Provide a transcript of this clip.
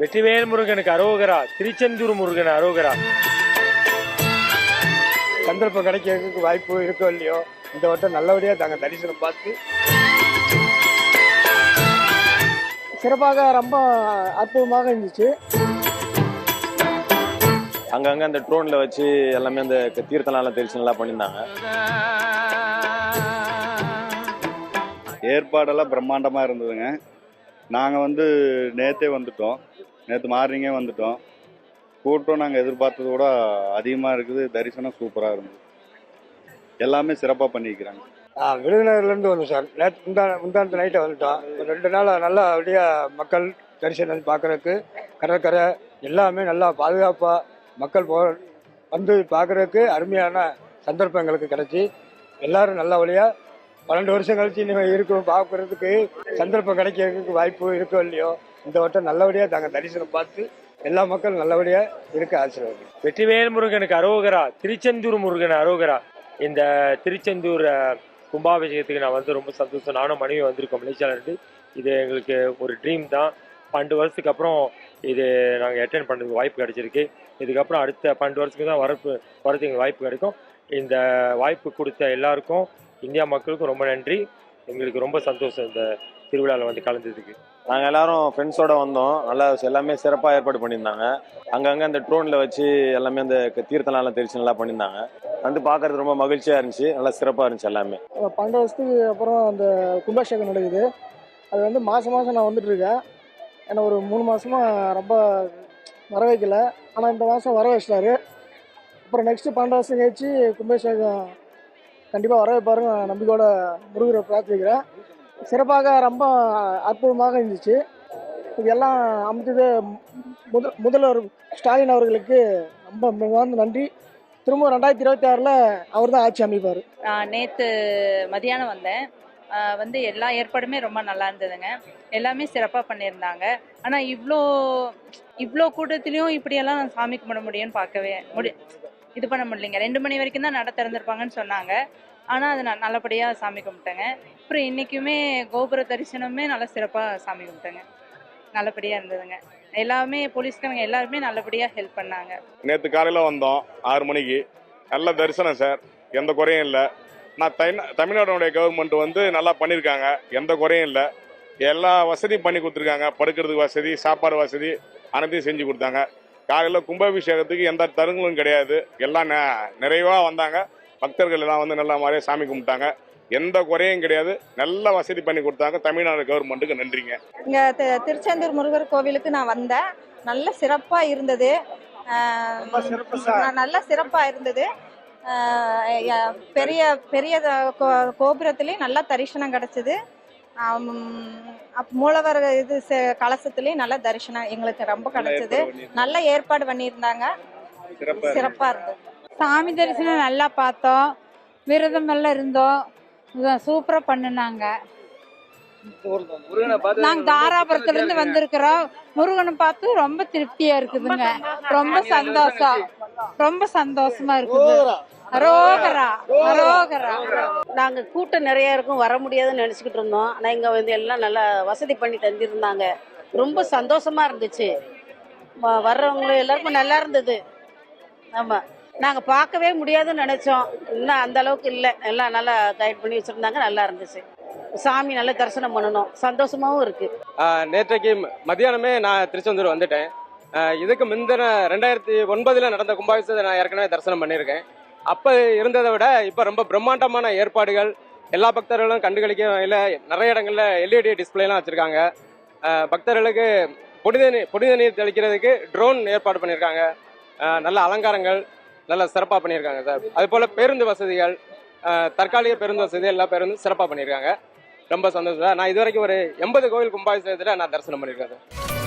வெற்றிவேல் முருகனுக்கு அரோகரா திருச்செந்தூர் முருகன் அரோகரா. சந்தர்ப்பம் கிடைக்கிறதுக்கு வாய்ப்பு இருக்கோ இல்லையோ இந்த வட்டம் நல்லபடியாக தாங்க தரிசனம் பார்த்து. சிறப்பாக ரொம்ப அற்புதமாக இருந்துச்சு. அங்கங்க அந்த ட்ரோன்ல வச்சு எல்லாமே அந்த தீர்த்தனால தெரிச்சு நல்லா பண்ணியிருந்தாங்க. ஏற்பாடெல்லாம் பிரம்மாண்டமாக இருந்ததுங்க. நாங்கள் வந்து நேற்றே வந்துட்டோம். நேற்று மார்னிங்கே வந்துட்டோம். கூட்டம் நாங்கள் எதிர்பார்த்தது கூட அதிகமாக இருக்குது. தரிசனம் சூப்பராக இருந்தது. எல்லாமே சிறப்பாக பண்ணிக்கிறாங்க விருதுநகர்லேருந்து வந்தோம் சார். நேற்று முந்தா முந்தானத்து நைட்டை வந்துட்டோம். ரெண்டு நாள் நல்லா அப்படியே மக்கள் தரிசனம் பார்க்குறதுக்கு கடற்கரை எல்லாமே நல்லா பாதுகாப்பாக மக்கள் போ வந்து பார்க்குறதுக்கு அருமையான சந்தர்ப்பம் எங்களுக்கு கிடச்சி. எல்லாரும் நல்ல வழியாக பன்னெண்டு வருஷம் கழிச்சு இனிமேல் இருக்கும் பார்க்குறதுக்கு சந்தர்ப்பம் கிடைக்கிறதுக்கு வாய்ப்பு இருக்கோ இல்லையோ இந்த வட்டம் நல்லபடியாக தாங்க தரிசனம் பார்த்து எல்லா மக்களும் நல்லபடியாக இருக்க ஆசீர்வாதம். வெற்றிவேல் முருகனுக்கு அரோகரா திருச்செந்தூர் முருகன் அரோகரா. இந்த திருச்செந்தூர் கும்பாபிஷேகத்துக்கு நான் வந்து ரொம்ப சந்தோஷம். நானும் மனைவி வந்திருக்கோம் மலேசியாவிலிருந்து. இது எங்களுக்கு ஒரு ட்ரீம் தான். பன்னெண்டு வருஷத்துக்கு அப்புறம் இது நாங்கள் அட்டென்ட் பண்ணுறதுக்கு வாய்ப்பு கிடச்சிருக்கு. இதுக்கப்புறம் அடுத்த பன்னெண்டு வருஷத்துக்கு தான் வரப்பு வரதுக்கு எங்களுக்கு வாய்ப்பு கிடைக்கும். இந்த வாய்ப்பு கொடுத்த எல்லாருக்கும் இந்தியா மக்களுக்கும் ரொம்ப நன்றி. எங்களுக்கு ரொம்ப சந்தோஷம் இந்த திருவிழாவில் வந்து கலந்ததுக்கு. நாங்க எல்லாரும் ஃப்ரெண்ட்ஸோட வந்தோம். நல்லா எல்லாமே சிறப்பா ஏற்பாடு பண்ணியிருந்தாங்க. அங்கங்க அந்த ட்ரோன்ல வச்சு எல்லாமே அந்த தீர்த்தனால தெரிச்சு நல்லா பண்ணியிருந்தாங்க. வந்து பார்க்கறது ரொம்ப மகிழ்ச்சியா இருந்துச்சு. நல்லா சிறப்பா இருந்துச்சு எல்லாமே. பன்னெண்டு வருஷத்துக்கு அப்புறம் அந்த கும்பாபிஷேகம் நடக்குது. அது வந்து மாதம் மாதம் நான் வந்துட்டு இருக்கேன். ஏன்னா ஒரு மூணு மாசமா ரொம்ப வர வைக்கல ஆனால் இந்த மாதம் வர வச்சிட்டாரு அப்புறம் நெக்ஸ்ட்டு பன்னெண்டு வருஷம் கழிச்சு கும்பாபிஷேகம் கண்டிப்பாக வர வைப்பாருன்னு நம்பிக்கையோட முருகரை பிரார்த்திக்கிறேன் சிறப்பாக ரொம்ப அற்புதமாக இருந்துச்சு. இதெல்லாம் அமைச்சது முதல் முதல்வர் ஸ்டாலின் அவர்களுக்கு ரொம்ப நன்றி. திரும்ப ரெண்டாயிரத்தி இருபத்தி ஆறில் அவர் தான் ஆட்சி அமைப்பார். நான் நேற்று மதியானம் வந்தேன். வந்து எல்லா ஏற்பாடுமே ரொம்ப நல்லா இருந்ததுங்க. எல்லாமே சிறப்பாக பண்ணியிருந்தாங்க. ஆனால் இவ்வளோ இவ்வளோ கூட்டத்துலேயும் இப்படியெல்லாம் நான் சாமி கும்பிட முடியும்னு பார்க்கவே முடி இது பண்ண முடியலைங்க. ரெண்டு மணி வரைக்கும் தான் நட திறந்திருப்பாங்கன்னு சொன்னாங்க. ஆனால் அது நான் நல்லபடியாக சாமி கும்பிட்டேங்க. அப்புறம் இன்றைக்குமே கோபுர தரிசனமே நல்லா சிறப்பாக சாமி கும்பிட்டேங்க. நல்லபடியாக இருந்ததுங்க. எல்லாமே போலீஸ்காரங்க எல்லாருமே நல்லபடியாக ஹெல்ப் பண்ணாங்க. நேற்று காலையில் வந்தோம் ஆறு மணிக்கு. நல்ல தரிசனம் சார். எந்த குறையும் இல்லை. நான் தமிழ் தமிழ்நாடுடைய கவர்மெண்ட் வந்து நல்லா பண்ணியிருக்காங்க எந்த குறையும் இல்லை. எல்லா வசதியும் பண்ணி கொடுத்துருக்காங்க. படுக்கிறதுக்கு வசதி சாப்பாடு வசதி அனைத்தையும் செஞ்சு கொடுத்தாங்க. காலையில் கும்பாபிஷேகத்துக்கு எந்த தருங்களும் கிடையாது. எல்லாம் நிறைவாக வந்தாங்க. பக்தர்கள் எல்லாம் வந்து நல்ல மாதிரியே சாமி கும்பிட்டாங்க. எந்த குறையும் கிடையாது. நல்ல வசதி பண்ணி கொடுத்தாங்க. தமிழ்நாடு கவர்மெண்ட்டுக்கு நன்றிங்க. இங்கே திருச்செந்தூர் முருகர் கோவிலுக்கு நான் வந்தேன். நல்ல சிறப்பாக இருந்தது. நல்ல சிறப்பாக இருந்தது. பெரிய பெரிய கோபுரத்துலேயும் நல்லா தரிசனம் கிடச்சிது. மூலவர் இது கலசத்துலேயும் நல்ல தரிசனம் எங்களுக்கு ரொம்ப கிடச்சிது. நல்ல ஏற்பாடு பண்ணியிருந்தாங்க. சிறப்பாக இருந்தது. சாமி தரிசனம் நல்லா பார்த்தோம். விரதம் எல்லாம் இருந்தோம். சூப்பரா பண்ணினாங்க. நாங்க தாராபுரத்துல இருந்து வந்திருக்கிறோம். முருகனை பார்த்து ரொம்ப திருப்தியா இருக்குதுங்க. ரொம்ப சந்தோஷம். ரொம்ப சந்தோஷமா இருக்குது. அரோகரா அரோகரா. நாங்க கூட்டம் நிறைய இருக்கும். வர முடியாதுன்னு நினைச்சுக்கிட்டு இருந்தோம். ஆனா இங்க வந்து எல்லாம் நல்லா வசதி பண்ணி தந்திருந்தாங்க. ரொம்ப சந்தோஷமா இருந்துச்சு. வ- வர்றவங்க எல்லாருக்கும் நல்லா இருந்தது. ஆமா. நாங்கள் பார்க்கவே முடியாதுன்னு நினச்சோம். இன்னும் அந்த அளவுக்கு இல்லை. எல்லாம் நல்லா கைட் பண்ணி வச்சுருந்தாங்க. நல்லா இருந்துச்சு. சாமி நல்லா தரிசனம் பண்ணணும். சந்தோஷமாகவும் இருக்குது நேற்றைக்கு மதியானமே நான் திருச்செந்தூர் வந்துட்டேன். இதுக்கு முந்தின ரெண்டாயிரத்தி ஒன்பதில் நடந்த கும்பாபிஷத்தை நான் ஏற்கனவே தரிசனம் பண்ணியிருக்கேன். அப்போ இருந்ததை விட இப்போ ரொம்ப பிரம்மாண்டமான ஏற்பாடுகள் எல்லா பக்தர்களும் கண்டுகளிக்க வகையில் நிறைய இடங்களில் எல்இடி டிஸ்பிளேலாம் வச்சுருக்காங்க. பக்தர்களுக்கு புனித நீர் புனித நீர் தெளிக்கிறதுக்கு ட்ரோன் ஏற்பாடு பண்ணியிருக்காங்க. நல்ல அலங்காரங்கள் நல்லா சிறப்பாக பண்ணியிருக்காங்க சார். அதுபோல் பேருந்து வசதிகள் தற்காலிக பேருந்து வசதி எல்லா பேருந்தும் சிறப்பாக பண்ணியிருக்காங்க. ரொம்ப சந்தோஷம் சார். நான் இது வரைக்கும் ஒரு எண்பது கோவில் கும்பாபிஷேகத்தில் நான் தரிசனம் பண்ணியிருக்கேன் சார்.